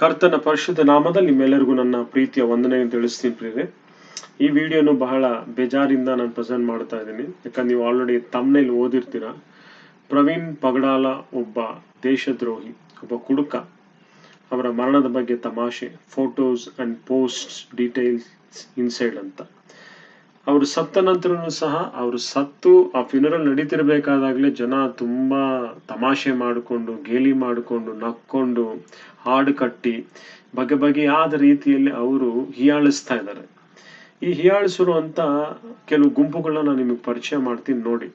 ಕರ್ತನ ಪರಿಶುದ್ಧ ನಾಮದಲ್ಲಿ ನಿಮ್ಮೆಲ್ಲರಿಗೂ ನನ್ನ ಪ್ರೀತಿಯ ವಂದನೆಯನ್ನು ತಿಳಿಸ್ತೀನಿ ಪ್ರಿಯರೇ. ಈ ವಿಡಿಯೋನು ಬಹಳ ಬೇಜಾರಿಂದ ನಾನು ಪ್ರೆಸೆಂಟ್ ಮಾಡ್ತಾ ಇದ್ದೀನಿ. ಯಾಕಂದ್ರೆ ನೀವು ಆಲ್ರೆಡಿ ತಮ್ಮನೇಲಿ ಓದಿರ್ತೀರ? ಪ್ರವೀಣ್ ಪಗಡಾಲ ಒಬ್ಬ ದೇಶದ್ರೋಹಿ, ಒಬ್ಬ ಕುಡುಕ. ಅವರ ಮರಣದ ಬಗ್ಗೆ ತಮಾಷೆ photos and post details inside ಅಂತ. ಅವರು ಸತ್ತ ನಂತರನೂ ಸಹ ಅವರು ಸತ್ತು ಆ ಫ್ಯುನರಲ್ ನಡೀತಿರ್ಬೇಕಾದಾಗಲೇ ಜನ ತುಂಬಾ ತಮಾಷೆ ಮಾಡಿಕೊಂಡು, ಗೇಲಿ ಮಾಡಿಕೊಂಡು, ನಕ್ಕೊಂಡು, ಹಾಡು ಕಟ್ಟಿ, ಬಗೆ ಬಗೆಯಾದ ರೀತಿಯಲ್ಲಿ ಅವರು ಹೀಯಾಳಿಸ್ತಾ ಇದ್ದಾರೆ. ಈ ಹೀಯಾಳಿಸಿರುವಂತ ಕೆಲವು ಗುಂಪುಗಳನ್ನ ನಾನು ನಿಮಗೆ ಪರಿಚಯ ಮಾಡ್ತೀನಿ ನೋಡಿ.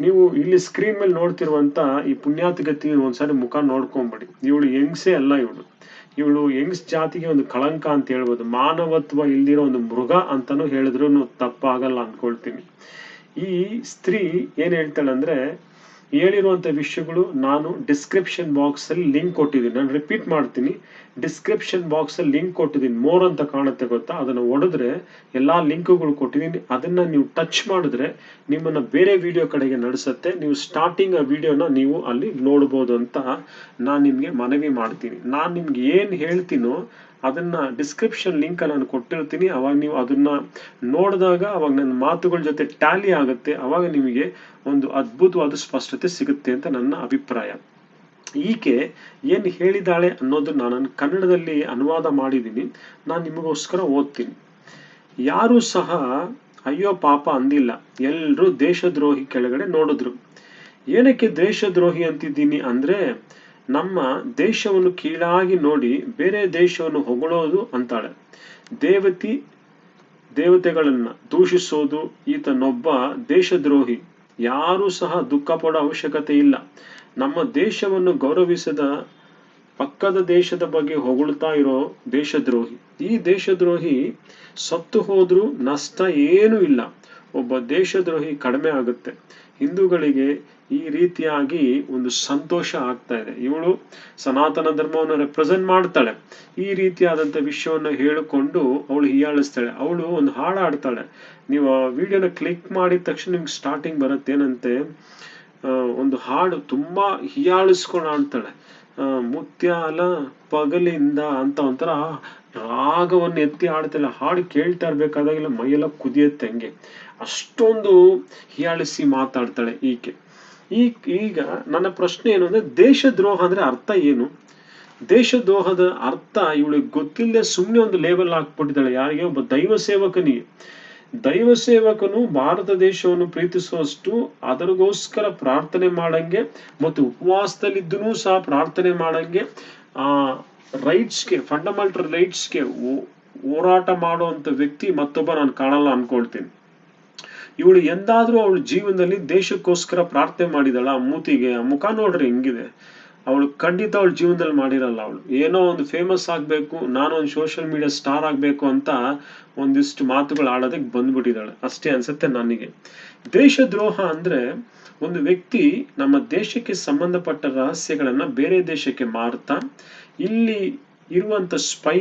ನೀವು ಇಲ್ಲಿ ಸ್ಕ್ರೀನ್ ಮೇಲೆ ನೋಡ್ತಿರುವಂತ ಈ ಪುಣ್ಯಾತಿಗತಿ ಒಂದ್ಸಾರಿ ಮುಖ ನೋಡ್ಕೊಂಬಿಡಿ. ಇವಳು ಹೆಂಗ್ಸೆ ಅಲ್ಲ ಇವಳು. ಇವಳು ಯಂಗ್ಸ್ ಜಾತಿಗೆ ಒಂದು ಕಳಂಕ ಅಂತ ಹೇಳ್ಬೋದು. ಮಾನವತ್ವ ಇಲ್ದಿರೋ ಒಂದು ಮೃಗ ಅಂತಾನೂ ಹೇಳಿದ್ರು ತಪ್ಪಾಗಲ್ಲ ಅನ್ಕೊಳ್ತೀನಿ. ಈ ಸ್ತ್ರೀ ಏನ್ ಹೇಳ್ತಾಳೆ ಅಂದ್ರೆ ಹೇಳಿರುವಂತ ವಿಷಯಗಳು ನಾನು ಡಿಸ್ಕ್ರಿಪ್ಷನ್ ಬಾಕ್ಸ್ ಅಲ್ಲಿ ಲಿಂಕ್ ಕೊಟ್ಟಿದ್ದೀನಿ. ನಾನು ರಿಪೀಟ್ ಮಾಡ್ತೀನಿ. ಡಿಸ್ಕ್ರಿಪ್ಷನ್ ಬಾಕ್ಸ್ ಅಲ್ಲಿ ಲಿಂಕ್ ಕೊಟ್ಟಿದ್ದೀನಿ. ಮೋರ್ ಅಂತ ಕಾಣುತ್ತೆ ಗೊತ್ತಾ? ಅದನ್ನ ಒಡೆದ್ರೆ ಎಲ್ಲಾ ಲಿಂಕ್ಗಳು ಕೊಟ್ಟಿದ್ದೀನಿ. ಅದನ್ನ ನೀವು ಟಚ್ ಮಾಡಿದ್ರೆ ನಿಮ್ಮನ್ನ ಬೇರೆ ವಿಡಿಯೋ ಕಡೆಗೆ ನಡೆಸುತ್ತೆ. ನೀವು ಸ್ಟಾರ್ಟಿಂಗ್ ಆ ವಿಡಿಯೋನ ನೀವು ಅಲ್ಲಿ ನೋಡ್ಬೋದು ಅಂತ ನಾನು ನಿಮಗೆ ಮನವಿ ಮಾಡ್ತೀನಿ. ನಾನು ನಿಮ್ಗೆ ಏನು ಹೇಳ್ತೀನೋ ಅದನ್ನ ಡಿಸ್ಕ್ರಿಪ್ಷನ್ ಲಿಂಕ್ ನಾನು ಕೊಟ್ಟಿರ್ತೀನಿ. ಅವಾಗ ನೀವು ಅದನ್ನ ನೋಡಿದಾಗ ಅವಾಗ ನನ್ನ ಮಾತುಗಳ ಜೊತೆ ಟ್ಯಾಲಿ ಆಗುತ್ತೆ. ಅವಾಗ ನಿಮಗೆ ಒಂದು ಅದ್ಭುತವಾದ ಸ್ಪಷ್ಟತೆ ಸಿಗುತ್ತೆ ಅಂತ ನನ್ನ ಅಭಿಪ್ರಾಯ. ಈಕೆ ಏನ್ ಹೇಳಿದಾಳೆ ಅನ್ನೋದು ನಾನು ಕನ್ನಡದಲ್ಲಿ ಅನುವಾದ ಮಾಡಿದ್ದೀನಿ. ನಾನು ನಿಮಗೋಸ್ಕರ ಓದ್ತೀನಿ. ಯಾರು ಸಹ ಅಯ್ಯೋ ಪಾಪ ಅಂದಿಲ್ಲ. ಎಲ್ಲರೂ ದೇಶದ್ರೋಹಿ ಕೆಳಗಡೆ ನೋಡಿದ್ರು. ಏನಕ್ಕೆ ದೇಶದ್ರೋಹಿ ಅಂತಿದ್ದೀನಿ ಅಂದ್ರೆ ನಮ್ಮ ದೇಶವನ್ನು ಕೀಳಾಗಿ ನೋಡಿ ಬೇರೆ ದೇಶವನ್ನು ಹೊಗಳೋದು ಅಂತಾಳೆ. ದೇವತಿ ದೇವತೆಗಳನ್ನ ದೂಷಿಸೋದು ಈತನೊಬ್ಬ ದೇಶದ್ರೋಹಿ. ಯಾರೂ ಸಹ ದುಃಖ ಪಡೋ ಅವಶ್ಯಕತೆ ಇಲ್ಲ. ನಮ್ಮ ದೇಶವನ್ನು ಗೌರವಿಸದ ಪಕ್ಕದ ದೇಶದ ಬಗ್ಗೆ ಹೊಗಳ್ತಾ ಇರೋ ದೇಶದ್ರೋಹಿ. ಈ ದೇಶದ್ರೋಹಿ ಸತ್ತು ಹೋದ್ರೂ ನಷ್ಟ ಏನೂ ಇಲ್ಲ. ಒಬ್ಬ ದೇಶದ್ರೋಹಿ ಕಡಿಮೆ ಆಗುತ್ತೆ. ಹಿಂದೂಗಳಿಗೆ ಈ ರೀತಿಯಾಗಿ ಒಂದು ಸಂತೋಷ ಆಗ್ತಾ ಇದೆ. ಇವಳು ಸನಾತನ ಧರ್ಮವನ್ನು ರೆಪ್ರೆಸೆಂಟ್ ಮಾಡ್ತಾಳೆ. ಈ ರೀತಿಯಾದಂಥ ವಿಷಯವನ್ನು ಹೇಳಿಕೊಂಡು ಅವಳು ಹೀಯಾಳಿಸ್ತಾಳೆ. ಅವಳು ಒಂದು ಹಾಡು ಆಡ್ತಾಳೆ ನೀವು ಆ ವಿಡಿಯೋನ ಕ್ಲಿಕ್ ಮಾಡಿದ ತಕ್ಷಣ ನಿಮ್ಗೆ ಸ್ಟಾರ್ಟಿಂಗ್ ಬರುತ್ತೆ ಏನಂತೆ ಒಂದು ಹಾಡು ತುಂಬಾ ಹೀಯಾಳಿಸ್ಕೊಂಡು ಆಡ್ತಾಳೆ ಮುತ್ಯಾಲ ಪಗಲಿಂದ ಅಂತ ಒಂಥರ ರಾಗವನ್ನ ಎತ್ತಿ ಹಾಡ್ತಿಲ್ಲ. ಹಾಡು ಕೇಳ್ತಾ ಇರ್ಬೇಕಾದಾಗೆಲ್ಲ ಮೈಯೆಲ್ಲ ಕುದಿಯುತ್ತೆ ಹಂಗೆ. ಅಷ್ಟೊಂದು ಹೀಯಾಳಿಸಿ ಮಾತಾಡ್ತಾಳೆ ಈಕೆ. ಈ, ಈಗ ನನ್ನ ಪ್ರಶ್ನೆ ಏನು ಅಂದ್ರೆ, ದೇಶದ್ರೋಹ ಅಂದ್ರೆ ಅರ್ಥ ಏನು? ದೇಶದ್ರೋಹದ ಅರ್ಥ ಇವಳಿಗೆ ಗೊತ್ತಿಲ್ಲದೆ ಸುಮ್ಮನೆ ಒಂದು ಲೇಬಲ್ ಹಾಕ್ಬಿಟ್ಟಿದ್ದಾಳೆ. ಯಾರಿಗೆ? ಒಬ್ಬ ದೈವ ಸೇವಕನಿಗೆ. ದೈವ ಸೇವಕನು ಭಾರತ ದೇಶವನ್ನು ಪ್ರೀತಿಸುವಷ್ಟು ಅದರಿಗೋಸ್ಕರ ಪ್ರಾರ್ಥನೆ ಮಾಡಂಗೆ ಮತ್ತು ಉಪವಾಸದಲ್ಲಿದ್ದೂ ಸಹ ಪ್ರಾರ್ಥನೆ ಮಾಡಂಗೆ, ಆ ರೈಟ್ಸ್ಗೆ ಫಂಡಮೆಂಟಲ್ ರೈಟ್ಸ್ಗೆ ಹೋರಾಟ ಮಾಡುವಂತ ವ್ಯಕ್ತಿ ಮತ್ತೊಬ್ಬ ನಾನು ಕಾಣಲ್ಲ ಅನ್ಕೊಳ್ತೀನಿ. ಇವಳು ಎಂದಾದ್ರೂ ಅವಳ ಜೀವನದಲ್ಲಿ ದೇಶಕ್ಕೋಸ್ಕರ ಪ್ರಾರ್ಥನೆ ಮಾಡಿದಳ ಮೂತಿಗೆ ಮುಖ ನೋಡ್ರಿ ಹೆಂಗಿದೆ. ಅವಳು ಖಂಡಿತ ಅವಳ ಜೀವನದಲ್ಲಿ ಮಾಡಿರಲ್ಲ ಅವಳು. ಏನೋ ಒಂದು ಫೇಮಸ್ ಆಗಬೇಕು, ನಾನು ಒಂದು ಸೋಷಿಯಲ್ ಮೀಡಿಯಾ ಸ್ಟಾರ್ ಆಗಬೇಕು ಅಂತ ಒಂದಿಷ್ಟು ಮಾತುಗಳು ಆಡೋದಕ್ಕೆ ಬಂದ್ಬಿಟ್ಟಿದ್ದಾಳೆ. ಅಷ್ಟೇ ಅನ್ಸುತ್ತೆ ನನಗೆ. ದೇಶದ್ರೋಹ ಅಂದ್ರೆ ಒಂದು ವ್ಯಕ್ತಿ ನಮ್ಮ ದೇಶಕ್ಕೆ ಸಂಬಂಧಪಟ್ಟ ರಹಸ್ಯಗಳನ್ನು ಬೇರೆ ದೇಶಕ್ಕೆ ಮಾರ್ತಾ, ಇಲ್ಲಿ ಇರುವಂಥ ಸ್ಪೈ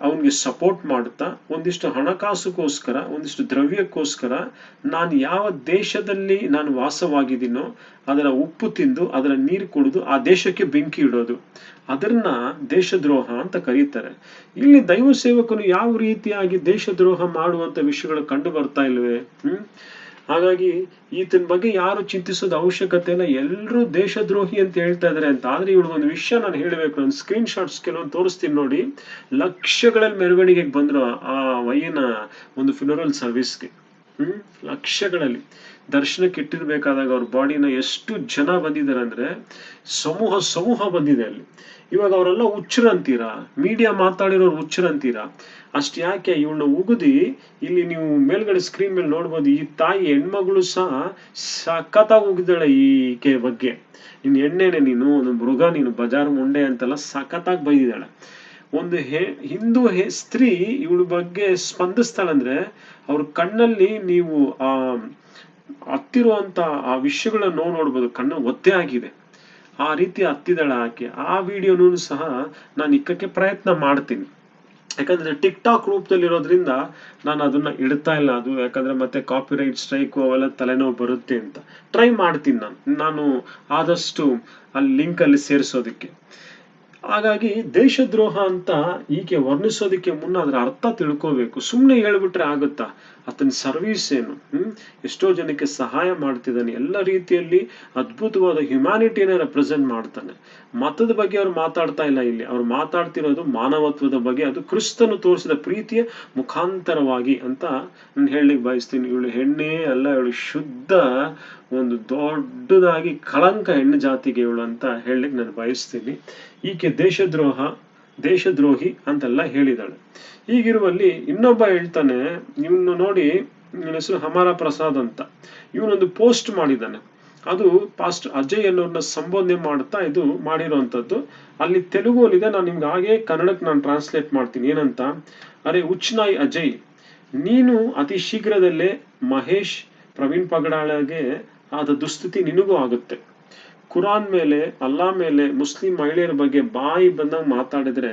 ಅವನಿಗೆ ಸಪೋರ್ಟ್ ಮಾಡುತ್ತಾ, ಒಂದಿಷ್ಟು ಹಣಕಾಸುಗೋಸ್ಕರ, ಒಂದಿಷ್ಟು ದ್ರವ್ಯಕ್ಕೋಸ್ಕರ ನಾನು ಯಾವ ದೇಶದಲ್ಲಿ ನಾನು ವಾಸವಾಗಿದ್ದೀನೋ, ಅದರ ಉಪ್ಪು ತಿಂದು, ಅದರ ನೀರು ಕುಡಿದು ಆ ದೇಶಕ್ಕೆ ಬೆಂಕಿ ಇಡೋದು. ಅದನ್ನ ದೇಶದ್ರೋಹ ಅಂತ ಕರೀತಾರೆ. ಇಲ್ಲಿ ದೈವ ಸೇವಕನು ಯಾವ ರೀತಿಯಾಗಿ ದೇಶದ್ರೋಹ ಮಾಡುವಂತ ವಿಷಯಗಳು ಕಂಡು ಬರ್ತಾ ಇಲ್ವೇ? ಹ್ಮ್? ಹಾಗಾಗಿ ಈತನ ಬಗ್ಗೆ ಯಾರು ಚಿಂತಿಸೋದು ಅವಶ್ಯಕತೆ ಇಲ್ಲ ಎಲ್ಲರೂ ದೇಶದ್ರೋಹಿ ಅಂತ ಹೇಳ್ತಾ ಇದಾರೆ ಅಂತ. ಆದ್ರೆ ಇವಳು ಒಂದು ವಿಷಯ ನಾನು ಹೇಳಬೇಕು. ನಾನು ಸ್ಕ್ರೀನ್ ಶಾಟ್ಸ್ ಕೆಲವೊಂದು ತೋರಿಸ್ತೀನಿ ನೋಡಿ. ಲಕ್ಷಗಳಲ್ಲಿ ಮೆರವಣಿಗೆಗೆ ಬಂದ್ರು ಆ ವಯ್ಯನ ಒಂದು ಫ್ಯುನರಲ್ ಸರ್ವಿಸ್ಗೆ ಹ್ಮ್? ಲಕ್ಷಗಳಲ್ಲಿ. ದರ್ಶನಕ್ಕೆ ಇಟ್ಟಿರ್ಬೇಕಾದಾಗ ಅವ್ರ ಬಾಡಿನ ಎಷ್ಟು ಜನ ಬಂದಿದ್ದಾರೆ ಅಂದ್ರೆ ಸಮೂಹ ಸಮೂಹ ಬಂದಿದೆ ಅಲ್ಲಿ. ಇವಾಗ ಅವರೆಲ್ಲ ಹುಚ್ಚರಂತೀರಾ ಮೀಡಿಯಾ ಮಾತಾಡಿರೋರು ಹುಚ್ಚರಂತೀರಾ ಅಷ್ಟ್ ಯಾಕೆ ಇವಳನ್ನ ಉಗುದಿ? ಇಲ್ಲಿ ನೀವು ಮೇಲ್ಗಡೆ ಸ್ಕ್ರೀನ್ ಮೇಲೆ ನೋಡ್ಬೋದು, ಈ ತಾಯಿ ಹೆಣ್ಮಗಳು ಸಹ ಸಖತ್ತಾಗಿ ಉಗಿದಾಳೆ ಈಕೆ ಬಗ್ಗೆ. ನಿನ್ ಎಣ್ಣೆನೆ ನೀನು, ಒಂದು ಮೃಗ ನೀನು, ಬಜಾರ್ ಮುಂಡೆ ಅಂತೆಲ್ಲ ಸಖತ್ತಾಗಿ ಬೈದಿದ್ದಾಳೆ. ಒಂದು ಹೇ, ಹಿಂದೂ ಹೇ, ಸ್ತ್ರೀ ಇವಳ ಬಗ್ಗೆ ಸ್ಪಂದಿಸ್ತಾಳಂದ್ರೆ ಅವ್ರ ಕಣ್ಣಲ್ಲಿ ನೀವು ಆ ಹತ್ತಿರುವಂತ ಆ ವಿಷಯಗಳನ್ನ ನೋಡ್ ನೋಡ್ಬೋದು. ಕಣ್ಣು ಒದ್ದೆ ಆಗಿದೆ. ಆ ರೀತಿ ಹತ್ತಿದಳ ಆಕೆ. ಆ ವಿಡಿಯೋನೂ ಸಹ ನಾನು ಇಕ್ಕಕ್ಕೆ ಪ್ರಯತ್ನ ಮಾಡ್ತೀನಿ. ಯಾಕಂದ್ರೆ ಟಿಕ್ ಟಾಕ್ ರೂಪದಲ್ಲಿರೋದ್ರಿಂದ ನಾನು ಅದನ್ನ ಇಡ್ತಾ ಇಲ್ಲ. ಅದು ಯಾಕಂದ್ರೆ ಮತ್ತೆ ಕಾಪಿರೈಟ್ ಸ್ಟ್ರೈಕ್ ಅವೆಲ್ಲ ತಲೆನೋವು ಬರುತ್ತೆ ಅಂತ. ಟ್ರೈ ಮಾಡ್ತೀನಿ ನಾನು. ನಾನು ಆದಷ್ಟು ಅಲ್ಲಿ ಲಿಂಕ್ ಅಲ್ಲಿ ಸೇರಿಸೋದಕ್ಕೆ. ಹಾಗಾಗಿ ದೇಶದ್ರೋಹ ಅಂತ ಈಕೆ ವರ್ಣಿಸೋದಕ್ಕೆ ಮುನ್ನ ಅದರ ಅರ್ಥ ತಿಳ್ಕೋಬೇಕು. ಸುಮ್ಮನೆ ಹೇಳ್ಬಿಟ್ರೆ ಆಗುತ್ತಾ? ಆತನ ಸರ್ವಿಸ್ ಏನು ಹ್ಮ್? ಎಷ್ಟೋ ಜನಕ್ಕೆ ಸಹಾಯ ಮಾಡ್ತಿದ್ದಾನೆ. ಎಲ್ಲ ರೀತಿಯಲ್ಲಿ ಅದ್ಭುತವಾದ ಹ್ಯುಮ್ಯಾನಿಟಿನ ರೆಪ್ರೆಸೆಂಟ್ ಮಾಡ್ತಾನೆ. ಮತದ ಬಗ್ಗೆ ಅವ್ರು ಮಾತಾಡ್ತಾ ಇಲ್ಲ ಇಲ್ಲಿ. ಅವ್ರು ಮಾತಾಡ್ತಿರೋದು ಮಾನವತ್ವದ ಬಗ್ಗೆ. ಅದು ಕ್ರಿಸ್ತನು ತೋರಿಸಿದ ಪ್ರೀತಿಯ ಮುಖಾಂತರವಾಗಿ ಅಂತ ನಾನು ಹೇಳಲಿಕ್ಕೆ ಬಯಸ್ತೀನಿ. ಇವಳು ಹೆಣ್ಣೆ ಅಲ್ಲ, ಇವಳು ಶುದ್ಧ, ಒಂದು ದೊಡ್ಡದಾಗಿ ಕಳಂಕ ಹೆಣ್ಣು ಜಾತಿಗೆ ಇವಳು ಅಂತ ಹೇಳಲಿಕ್ಕೆ ನಾನು ಬಯಸ್ತೀನಿ. ಈಕೆ ದೇಶದ್ರೋಹ ದೇಶದ್ರೋಹಿ ಅಂತೆಲ್ಲ ಹೇಳಿದಾಳೆ ಹೀಗಿರುವಲ್ಲಿ ಇನ್ನೊಬ್ಬ ಹೇಳ್ತಾನೆ, ಇವನು ನೋಡಿ ಇವನ ಹೆಸರು ಹಮಾರ ಪ್ರಸಾದ್ ಅಂತ. ಇವನೊಂದು ಪೋಸ್ಟ್ ಮಾಡಿದ್ದಾನೆ. ಅದು ಪಾಸ್ಟ್ ಅಜಯ್ ಅನ್ನೋರ್ನ ಸಂಬೋಧನೆ ಮಾಡ್ತಾ ಇದು ಮಾಡಿರೋವಂಥದ್ದು. ಅಲ್ಲಿ ತೆಲುಗುವಲ್ಲಿದೆ, ನಾನು ನಿಮ್ಗೆ ಹಾಗೆ ಕನ್ನಡಕ್ಕೆ ನಾನು ಟ್ರಾನ್ಸ್ಲೇಟ್ ಮಾಡ್ತೀನಿ. ಏನಂತ? ಅರೆ ಉಚ್ನಾಯ್ ಅಜಯ್, ನೀನು ಅತಿ ಶೀಘ್ರದಲ್ಲೇ ಮಹೇಶ್ ಪ್ರವೀಣ್ ಪಗಡಾಳಗೆ ಆದ ದುಸ್ಥಿತಿ ನಿನಗೂ ಆಗುತ್ತೆ. ಕುರಾನ್ ಮೇಲೆ ಅಲ್ಲಾ ಮೇಲೆ ಮುಸ್ಲಿಂ ಮಹಿಳೆಯರ ಬಗ್ಗೆ ಬಾಯಿ ಬಂದಂಗೆ ಮಾತಾಡಿದ್ರೆ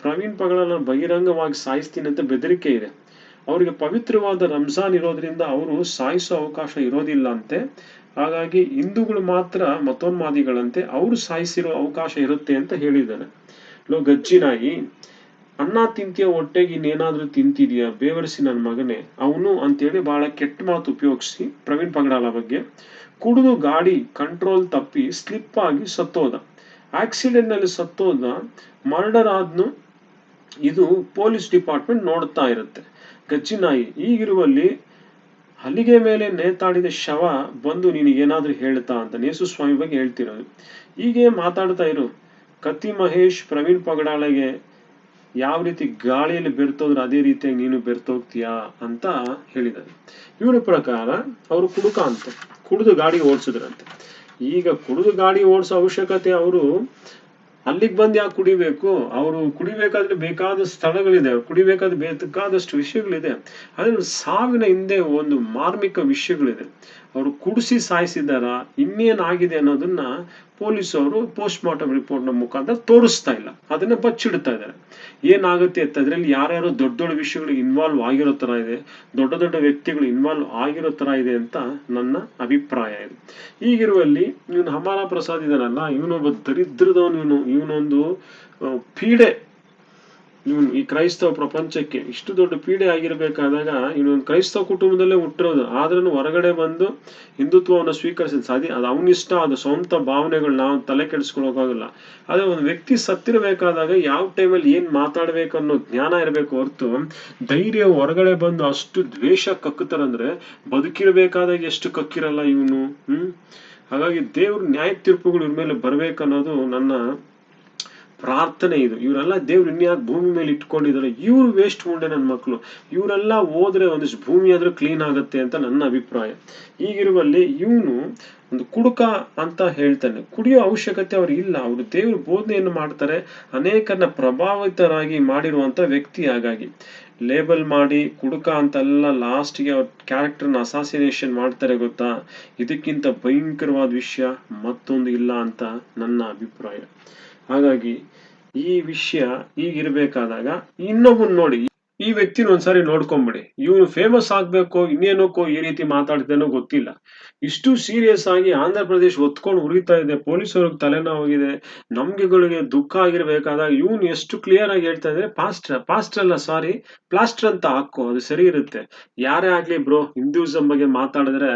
ಪ್ರವೀಣ್ ಪಗಳನ್ನ ಬಹಿರಂಗವಾಗಿ ಸಾಯಿಸ್ತೀನಿ ಅಂತ ಬೆದರಿಕೆ ಇದೆ. ಅವರಿಗೆ ಪವಿತ್ರವಾದ ರಂಜಾನ್ ಇರೋದ್ರಿಂದ ಅವರು ಸಾಯಿಸೋ ಅವಕಾಶ ಇರೋದಿಲ್ಲ ಅಂತೆ. ಹಾಗಾಗಿ ಹಿಂದೂಗಳು ಮಾತ್ರ ಮತೋನ್ಮಾದಿಗಳಂತೆ ಅವರು ಸಾಯಿಸಿರೋ ಅವಕಾಶ ಇರುತ್ತೆ ಅಂತ ಹೇಳಿದ್ದಾರೆ. ಲೋ ಗಜ್ಜಿನಾಯಿ ಅನ್ನ ತಿಂತೀಯ, ಹೊಟ್ಟೆಗೆ ಇನ್ನೇನಾದ್ರೂ ತಿಂತಿದೀಯ? ಬೇವರಿಸಿ ನನ್ನ ಮಗನೇ. ಅವನು ಅಂತೇಳಿ ಬಹಳ ಕೆಟ್ಟ ಮಾತು ಉಪಯೋಗಿಸಿ ಪ್ರವೀಣ್ ಪಗಡಾಲ ಬಗ್ಗೆ ಕುಡಿದು ಗಾಡಿ ಕಂಟ್ರೋಲ್ ತಪ್ಪಿ ಸ್ಲಿಪ್ ಆಗಿ ಸತ್ತೋದ. ಆಕ್ಸಿಡೆಂಟ್ನಲ್ಲಿ ಸತ್ತೋದ. ಮರ್ಡರ್ ಆದ್ನು ಇದು ಪೊಲೀಸ್ ಡಿಪಾರ್ಟ್ಮೆಂಟ್ ನೋಡ್ತಾ ಇರುತ್ತೆ. ಗಜ್ಜಿನಾಯಿ ಈಗಿರುವಲ್ಲಿ ಹಲಿಗೆ ಮೇಲೆ ನೇತಾಡಿದ ಶವ ಬಂದು ನಿನಗೇನಾದ್ರೂ ಹೇಳ್ತಾ ಅಂತ ನೇಸು ಸ್ವಾಮಿ ಬಗ್ಗೆ ಹೇಳ್ತಿರೋದು. ಹೀಗೆ ಮಾತಾಡ್ತಾ ಇರು. ಕತಿ ಮಹೇಶ್ ಪ್ರವೀಣ್ ಪಗಡಾಳಗೆ ಯಾವ ರೀತಿ ಗಾಳಿಯಲ್ಲಿ ಬೆರ್ತೋದ್ರೆ ಅದೇ ರೀತಿಯಾಗಿ ನೀನು ಬೆರ್ತೋಗ್ತೀಯಾ ಅಂತ ಹೇಳಿದ್ದಾರೆ ಇವರ ಪ್ರಕಾರ ಅವರು ಕುಡುಕ ಅಂತ, ಕುಡಿದು ಗಾಡಿ ಓಡಿಸಿದ್ರಂತೆ. ಈಗ ಕುಡಿದು ಗಾಡಿ ಓಡಿಸೋ ಅವಶ್ಯಕತೆ ಅವರು ಅಲ್ಲಿಗೆ ಬಂದು ಯಾಕೆ ಕುಡಿಬೇಕು? ಅವರು ಕುಡಿಬೇಕಾದ್ರೆ ಬೇಕಾದ ಸ್ಥಳಗಳಿದೆ ಅವ್ರು ಕುಡಿಬೇಕಾದ್ರೆ ಬೇಕಾದಷ್ಟು ವಿಷಯಗಳಿದೆ. ಆದ್ರೆ ಸಾವಿನ ಹಿಂದೆ ಒಂದು ಮಾರ್ಮಿಕ ವಿಷಯಗಳಿದೆ. ಅವರು ಕುಡಿಸಿ ಸಾಯಿಸಿದಾರ ಇನ್ನೇನಾಗಿದೆ ಅನ್ನೋದನ್ನ ಪೊಲೀಸವರು ಪೋಸ್ಟ್ ಮಾರ್ಟಮ್ ರಿಪೋರ್ಟ್ನ ಮುಖಾಂತರ ತೋರಿಸ್ತಾ ಇಲ್ಲ. ಅದನ್ನ ಬಚ್ಚಿಡ್ತಾ ಇದ್ದಾರೆ. ಏನಾಗುತ್ತೆ ಅಂತ ಅದ್ರಲ್ಲಿ ಯಾರ್ಯಾರು ದೊಡ್ಡ ದೊಡ್ಡ ವಿಷಯಗಳಿಗೆ ಇನ್ವಾಲ್ವ್ ಆಗಿರೋ ತರ ಇದೆ, ದೊಡ್ಡ ದೊಡ್ಡ ವ್ಯಕ್ತಿಗಳು ಇನ್ವಾಲ್ವ್ ಆಗಿರೋ ತರ ಇದೆ ಅಂತ ನನ್ನ ಅಭಿಪ್ರಾಯ ಇದೆ. ಈಗಿರುವಲ್ಲಿ ಇವನು ಹಮಾಲಾ ಪ್ರಸಾದ್ ಇದಾನಲ್ಲ, ಇವನೊಬ್ಬ ದರಿದ್ರದವನು ಇವನು. ಇವನೊಂದು ಪೀಡೆ ಇವನು ಈ ಕ್ರೈಸ್ತವ ಪ್ರಪಂಚಕ್ಕೆ ಇಷ್ಟು ದೊಡ್ಡ ಪೀಡೆ ಆಗಿರಬೇಕಾದಾಗ ಇವನೊಂದು ಕ್ರೈಸ್ತವ ಕುಟುಂಬದಲ್ಲೇ ಹುಟ್ಟಿರೋದು. ಆದ್ರೂ ಹೊರಗಡೆ ಬಂದು ಹಿಂದುತ್ವವನ್ನು ಸ್ವೀಕರಿಸಿದ ಸಾಧ್ಯ ಅದು ಅವನಿಷ್ಟ, ಅದು ಸ್ವಂತ ಭಾವನೆಗಳು ನಾವು ತಲೆ ಕೆಡಿಸ್ಕೊಳ್ಳೋಕ್ಕಾಗಲ್ಲ ಆದ್ರೆ ಒಂದು ವ್ಯಕ್ತಿ ಸತ್ತಿರಬೇಕಾದಾಗ ಯಾವ ಟೈಮಲ್ಲಿ ಏನ್ ಮಾತಾಡ್ಬೇಕು ಅನ್ನೋ ಜ್ಞಾನ ಇರಬೇಕು ಹೊರತು ಧೈರ್ಯ ಹೊರಗಡೆ ಬಂದು ಅಷ್ಟು ದ್ವೇಷ ಕಕ್ಕುತ್ತಾರಂದ್ರೆ ಬದುಕಿರಬೇಕಾದಾಗ ಎಷ್ಟು ಕಕ್ಕಿರಲ್ಲ ಇವನು, ಹ್ಮ್? ಹಾಗಾಗಿ ದೇವ್ರ ನ್ಯಾಯ ತೀರ್ಪುಗಳು ಇವ್ರ ಮೇಲೆ ಬರ್ಬೇಕನ್ನೋದು ನನ್ನ ಪ್ರಾರ್ಥನೆ ಇದು. ಇವರೆಲ್ಲ ದೇವ್ರು ಇನ್ಯಾಕೆ ಭೂಮಿ ಮೇಲೆ ಇಟ್ಕೊಂಡಿದ್ದಾರೆ. ಇವ್ರು ವೇಸ್ಟ್ ಮುಂಡೆ ನನ್ನ ಮಕ್ಕಳು ಇವರೆಲ್ಲ ಹೋದ್ರೆ ಒಂದಿಷ್ಟು ಭೂಮಿ ಆದ್ರೂ ಕ್ಲೀನ್ ಆಗುತ್ತೆ ಅಂತ ನನ್ನ ಅಭಿಪ್ರಾಯ. ಈಗಿರುವಲ್ಲಿ ಇವನು ಒಂದು ಕುಡುಕ ಅಂತ ಹೇಳ್ತಾನೆ. ಕುಡಿಯೋ ಅವಶ್ಯಕತೆ ಅವ್ರು ಇಲ್ಲ. ಅವರು ದೇವ್ರ ಬೋಧನೆಯನ್ನು ಮಾಡ್ತಾರೆ. ಅನೇಕನ ಪ್ರಭಾವಿತರಾಗಿ ಮಾಡಿರುವಂತ ವ್ಯಕ್ತಿ ಹಾಗಾಗಿ. ಲೇಬಲ್ ಮಾಡಿ, ಕುಡುಕ ಅಂತೆಲ್ಲ ಲಾಸ್ಟ್ಗೆ ಅವ್ರ ಕ್ಯಾರೆಕ್ಟರ್ನ ಅಸಾಸಿನೇಷನ್ ಮಾಡ್ತಾರೆ ಗೊತ್ತಾ? ಇದಕ್ಕಿಂತ ಭಯಂಕರವಾದ ವಿಷಯ ಮತ್ತೊಂದು ಇಲ್ಲ ಅಂತ ನನ್ನ ಅಭಿಪ್ರಾಯ. ಹಾಗಾಗಿ ಈ ವಿಷಯ ಈಗಿರ್ಬೇಕಾದಾಗ ಇನ್ನೊಬ್ಬನ್ ನೋಡಿ, ಈ ವ್ಯಕ್ತಿನ ಒಂದ್ಸಾರಿ ನೋಡ್ಕೊಂಬಿಡಿ. ಇವನು ಫೇಮಸ್ ಆಗ್ಬೇಕೋ, ಇನ್ನೇನಕ್ಕೋ ಈ ರೀತಿ ಮಾತಾಡ್ತೇನೋ ಗೊತ್ತಿಲ್ಲ. ಇಷ್ಟು ಸೀರಿಯಸ್ ಆಗಿ ಆಂಧ್ರ ಪ್ರದೇಶ್ ಒತ್ಕೊಂಡು ಉರಿತಾ ಇದೆ ಪೊಲೀಸರಿಗೆ ತಲೆನೋವಾಗಿದೆ, ನಮ್ಗೆಗಳಿಗೆ ದುಃಖ ಆಗಿರ್ಬೇಕಾದಾಗ ಇವನು ಎಷ್ಟು ಕ್ಲಿಯರ್ ಆಗಿ ಹೇಳ್ತಾ ಇದ್ರೆ ಪಾಸ್ಟರ್ ಪಾಸ್ಟರ್ ಅಲ್ಲ ಸಾರಿ ಪ್ಲಾಸ್ಟರ್ ಅಂತ ಹಾಕೋ, ಅದು ಸರಿ ಇರುತ್ತೆ. ಯಾರೇ ಆಗ್ಲಿ ಬ್ರೋ ಹಿಂದೂಸಮ್ ಬಗ್ಗೆ ಮಾತಾಡಿದ್ರೆ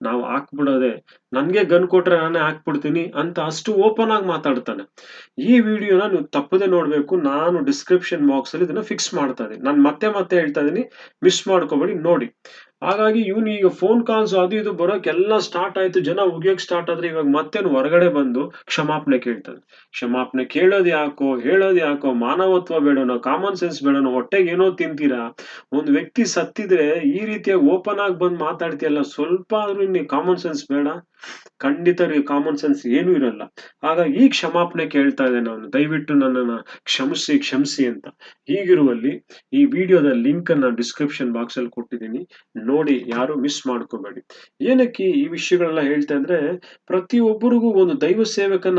ನಾವು ಹಾಕ್ಬಿಡೋದೆ. ನನ್ಗೆ ಗನ್ ಕೊಟ್ರೆ ನಾನೇ ಹಾಕ್ಬಿಡ್ತೀನಿ ಅಂತ ಅಷ್ಟು ಓಪನ್ ಆಗಿ ಮಾತಾಡ್ತಾನೆ. ಈ ವಿಡಿಯೋನ ನೀವು ತಪ್ಪದೆ ನೋಡ್ಬೇಕು. ನಾನು ಡಿಸ್ಕ್ರಿಪ್ಷನ್ ಬಾಕ್ಸ್ ಅಲ್ಲಿ ಇದನ್ನ ಫಿಕ್ಸ್ ಮಾಡ್ತಾ ಇದೀನಿ ನಾನು ಮತ್ತೆ ಮತ್ತೆ ಹೇಳ್ತಾ ಇದೀನಿ ಮಿಸ್ ಮಾಡ್ಕೋಬೇಡಿ, ನೋಡಿ. ಹಾಗಾಗಿ ಇವನು ಈಗ ಫೋನ್ ಕಾಲ್ಸ್ ಅದು ಇದು ಬರೋಕೆಲ್ಲ ಸ್ಟಾರ್ಟ್ ಆಯ್ತು. ಜನ ಉಗಿಯೋಕೆ ಸ್ಟಾರ್ಟ್ ಆದ್ರೆ ಇವಾಗ ಮತ್ತೇನು ಹೊರಗಡೆ ಬಂದು ಕ್ಷಮಾಪಣೆ ಕೇಳ್ತಾನೆ. ಕ್ಷಮಾಪಣೆ ಕೇಳೋದ್ ಯಾಕೋ, ಹೇಳೋದು ಯಾಕೋ, ಮಾನವತ್ವ ಬೇಡನೋ ಕಾಮನ್ ಸೆನ್ಸ್ ಬೇಡನೋ, ಹೊಟ್ಟೆಗೆ ಏನೋ ತಿಂತೀರಾ? ಒಂದು ವ್ಯಕ್ತಿ ಸತ್ತಿದ್ರೆ ಈ ರೀತಿಯಾಗಿ ಓಪನ್ ಆಗಿ ಬಂದು ಮಾತಾಡ್ತೀಯಲ್ಲ, ಸ್ವಲ್ಪ ಆದ್ರೂ ನಿಮಗೆ ಕಾಮನ್ ಸೆನ್ಸ್ ಬೇಡ. ಖಂಡಿತ ಕಾಮನ್ ಸೆನ್ಸ್ ಏನೂ ಇರಲ್ಲ. ಹಾಗಾಗಿ ಈ ಕ್ಷಮಾಪಣೆ ಕೇಳ್ತಾ ಇದ್ದೇನೆ ನಾನು. ದಯವಿಟ್ಟು ನನ್ನನ್ನ ಕ್ಷಮಿಸಿ ಕ್ಷಮಿಸಿ ಅಂತ. ಹೀಗಿರುವಲ್ಲಿ ಈ ವಿಡಿಯೋದ ಲಿಂಕ್ ಅನ್ನ ಡಿಸ್ಕ್ರಿಪ್ಷನ್ ಬಾಕ್ಸ್ ಅಲ್ಲಿ ಕೊಟ್ಟಿದ್ದೀನಿ. ನೋಡಿ, ಯಾರು ಮಿಸ್ ಮಾಡ್ಕೋಬೇಡಿ. ಏನಕ್ಕೆ ಈ ವಿಷಯಗಳೆಲ್ಲ ಹೇಳ್ತಾ ಇದ್ರೆ, ಪ್ರತಿಯೊಬ್ಬರಿಗೂ ಒಂದು ದೈವ ಸೇವಕನ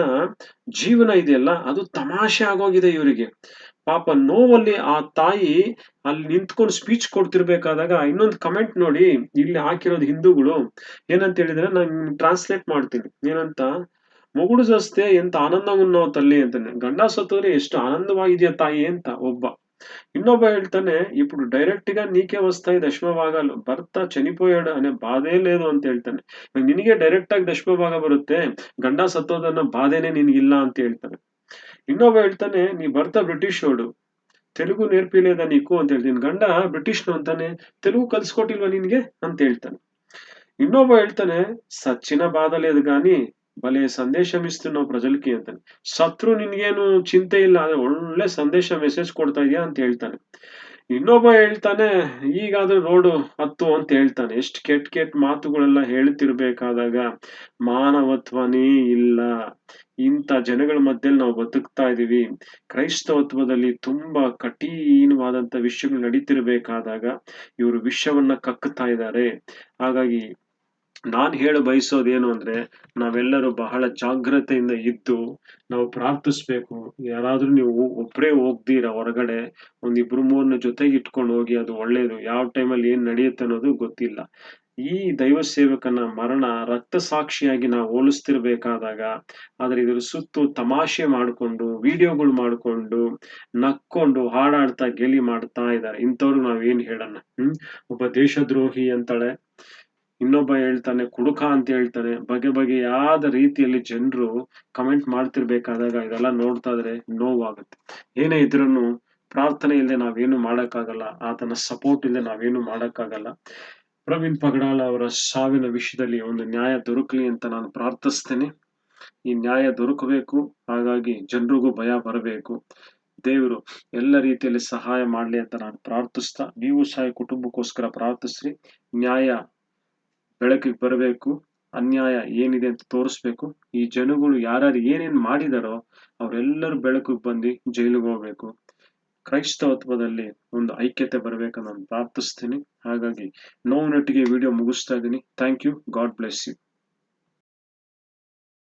ಜೀವನ ಇದೆಯಲ್ಲ, ಅದು ತಮಾಷೆ ಆಗೋಗಿದೆ ಇವರಿಗೆ. ಪಾಪ ನೋವಲ್ಲಿ ಆ ತಾಯಿ ಅಲ್ಲಿ ನಿಂತ್ಕೊಂಡು ಸ್ಪೀಚ್ ಕೊಡ್ತಿರ್ಬೇಕಾದಾಗ ಇನ್ನೊಂದು ಕಮೆಂಟ್ ನೋಡಿ ಇಲ್ಲಿ ಹಾಕಿರೋದು ಹಿಂದೂಗಳು ಏನಂತ ಹೇಳಿದ್ರೆ ನಾನು ಟ್ರಾನ್ಸ್ಲೇಟ್ ಮಾಡ್ತೀನಿ. ಏನಂತ? ಮಗುಡು ಎಂತ ಎಂತ ಉನ್ನೋ ತಲ್ಲಿ ಅಂತಾನೆ. ಗಂಡ ಸತ್ತೋರಿ ಎಷ್ಟು ಆನಂದವಾಗಿದೆಯಾ ತಾಯಿ ಅಂತ ಒಬ್ಬ. ಇನ್ನೊಬ್ಬ ಹೇಳ್ತಾನೆ ఇప్పుడు ಡೈರೆಕ್ಟ್ గా నీకే వస్తాయి దశమభాగాలు భర్త చనిపోయాడు అనే ಬಾಧೆ ಲೇದು ಅಂತ ಹೇಳ್ತಾನೆ. ನಿನಗೆ ಡೈರೆಕ್ಟ್ ಆಗಿ ದಶಮಭಾಗ ಬರುತ್ತೆ, ಗಂಡ ಸತ್ತೋದನ್ನ ಬಾಧೆನೆ ನಿನಗಿಲ್ಲ ಅಂತ ಹೇಳ್ತಾನೆ. ಇನ್ನೊಬ್ಬ ಹೇಳ್ತಾನೆ, ನೀ ಬರ್ತಾ ಬ್ರಿಟಿಷೋಡು ತೆಲುಗು ನೇರ್ಪಿಲೇದ ನೀಕು ಅಂತ ಹೇಳ್ತೀನಿ ಗಂಡ ಬ್ರಿಟಿಷ್ನು ಅಂತಾನೆ, ತೆಲುಗು ಕಲ್ಸ್ಕೊಟ್ಟಿಲ್ವಾ ನಿನ್ಗೆ? ಅಂತ ಹೇಳ್ತಾನೆ. ಇನ್ನೊಬ್ಬ ಹೇಳ್ತಾನೆ, ಸಚ್ಚಿನ ಬಾಧಲೇದು ಗಾನಿ, ಬಲೆ ಸಂದೇಶ ನಾವು ಪ್ರಜಲ್ಕಿ ಅಂತಾನೆ. ಶತ್ರು ನಿನ್ಗೇನು ಚಿಂತೆ ಇಲ್ಲ, ಆದ್ರೆ ಒಳ್ಳೆ ಸಂದೇಶ ಮೆಸೇಜ್ ಕೊಡ್ತಾ ಇದೆಯಾ ಅಂತ ಹೇಳ್ತಾನೆ. ಇನ್ನೊಬ್ಬ ಹೇಳ್ತಾನೆ, ಈಗಾದ್ರೂ ರೋಡು ಹತ್ತು ಅಂತ ಹೇಳ್ತಾನೆ. ಎಷ್ಟು ಕೆಟ್ಟ ಕೆಟ್ಟ ಮಾತುಗಳೆಲ್ಲ ಹೇಳ್ತಿರ್ಬೇಕಾದಾಗ, ಮಾನವತ್ವನೇ ಇಲ್ಲ. ಇಂಥ ಜನಗಳ ಮಧ್ಯದಲ್ಲಿ ನಾವು ಬದುಕ್ತಾ ಇದೀವಿ ಕ್ರೈಸ್ತವತ್ವದಲ್ಲಿ ತುಂಬಾ ಕಠಿಣವಾದಂತ ವಿಷಯಗಳು ನಡೀತಿರ್ಬೇಕಾದಾಗ, ಇವರು ವಿಷವನ್ನ ಕಕ್ಕುತ್ತಾ ಇದ್ದಾರೆ. ಹಾಗಾಗಿ ನಾನ್ ಹೇಳ ಬಯಸೋದೇನು ಅಂದ್ರೆ, ನಾವೆಲ್ಲರೂ ಬಹಳ ಜಾಗ್ರತೆಯಿಂದ ಇದ್ದು, ನಾವು ಪ್ರಾರ್ಥಿಸ್ಬೇಕು. ಯಾರಾದ್ರೂ ನೀವು ಒಬ್ರೇ ಹೋಗ್ದೀರ ಹೊರಗಡೆ, ಒಂದಿಬ್ರು ಮೂರನ್ನ ಜೊತೆಗೆ ಇಟ್ಕೊಂಡು ಹೋಗಿ ಅದು ಒಳ್ಳೇದು. ಯಾವ ಟೈಮಲ್ಲಿ ಏನ್ ನಡೆಯುತ್ತೆ ಅನ್ನೋದು ಗೊತ್ತಿಲ್ಲ. ಈ ದೈವ ಸೇವಕನ ಮರಣ ರಕ್ತ ಸಾಕ್ಷಿಯಾಗಿ ನಾವು ಹೋಲಿಸ್ತಿರ್ಬೇಕಾದಾಗ, ಆದ್ರೆ ಇದರ ಸುತ್ತು ತಮಾಷೆ ಮಾಡಿಕೊಂಡು, ವಿಡಿಯೋಗಳು ಮಾಡಿಕೊಂಡು, ನಕ್ಕೊಂಡು, ಹಾಡಾಡ್ತಾ, ಗೆಲಿ ಮಾಡ್ತಾ ಇದ್ದಾರೆ. ಇಂಥವ್ರು ನಾವೇನು ಹೇಳೋಣ? ಹ್ಮ್? ಒಬ್ಬ ದೇಶದ್ರೋಹಿ ಅಂತಾಳೆ ಇನ್ನೊಬ್ಬ ಹೇಳ್ತಾನೆ, ಕುಡುಕ ಅಂತ ಹೇಳ್ತಾರೆ. ಬಗೆ ಬಗೆಯಾದ ರೀತಿಯಲ್ಲಿ ಜನರು ಕಮೆಂಟ್ ಮಾಡ್ತಿರ್ಬೇಕಾದಾಗ ಇದೆಲ್ಲ ನೋಡ್ತಾ ಇದ್ರೆ ನೋವಾಗುತ್ತೆ. ಏನೇ ಇದ್ರೂ ಪ್ರಾರ್ಥನೆ ಇಲ್ಲದೆ ನಾವೇನು ಮಾಡೋಕ್ಕಾಗಲ್ಲ, ಆತನ ಸಪೋರ್ಟ್ ಇಲ್ಲದೆ ನಾವೇನು ಮಾಡೋಕ್ಕಾಗಲ್ಲ. ಪ್ರವೀಣ್ ಪಗಡಾಲ ಅವರ ಸಾವಿನ ವಿಷಯದಲ್ಲಿ ಒಂದು ನ್ಯಾಯ ದೊರಕಲಿ ಅಂತ ನಾನು ಪ್ರಾರ್ಥಿಸ್ತೇನೆ. ಈ ನ್ಯಾಯ ದೊರಕಬೇಕು, ಹಾಗಾಗಿ ಜನರಿಗೂ ಭಯ ಬರಬೇಕು. ದೇವರು ಎಲ್ಲ ರೀತಿಯಲ್ಲಿ ಸಹಾಯ ಮಾಡಲಿ ಅಂತ ನಾನು ಪ್ರಾರ್ಥಿಸ್ತಾ, ನೀವು ಸಹ ಕುಟುಂಬಕ್ಕೋಸ್ಕರ ಪ್ರಾರ್ಥಿಸ್ರಿ. ನ್ಯಾಯ ಬೆಳಕಿಗೆ ಬರಬೇಕು, ಅನ್ಯಾಯ ಏನಿದೆ ಅಂತ ತೋರಿಸ್ಬೇಕು. ಈ ಜನಗಳು ಯಾರ್ಯಾರು ಏನೇನ್ ಮಾಡಿದಾರೋ ಅವರೆಲ್ಲರೂ ಬೆಳಕಿಗೆ ಬಂದು ಜೈಲಿಗೆ ಹೋಗ್ಬೇಕು. ಕ್ರೈಸ್ತತ್ವದಲ್ಲಿ ಒಂದು ಐಕ್ಯತೆ ಬರಬೇಕು ನಾನು ಪ್ರಾರ್ಥಿಸ್ತೀನಿ. ಹಾಗಾಗಿ ನೋವಿನೊಟ್ಟಿಗೆ ವಿಡಿಯೋ ಮುಗಿಸ್ತಾ ಇದ್ದೀನಿ. Thank you. God bless you.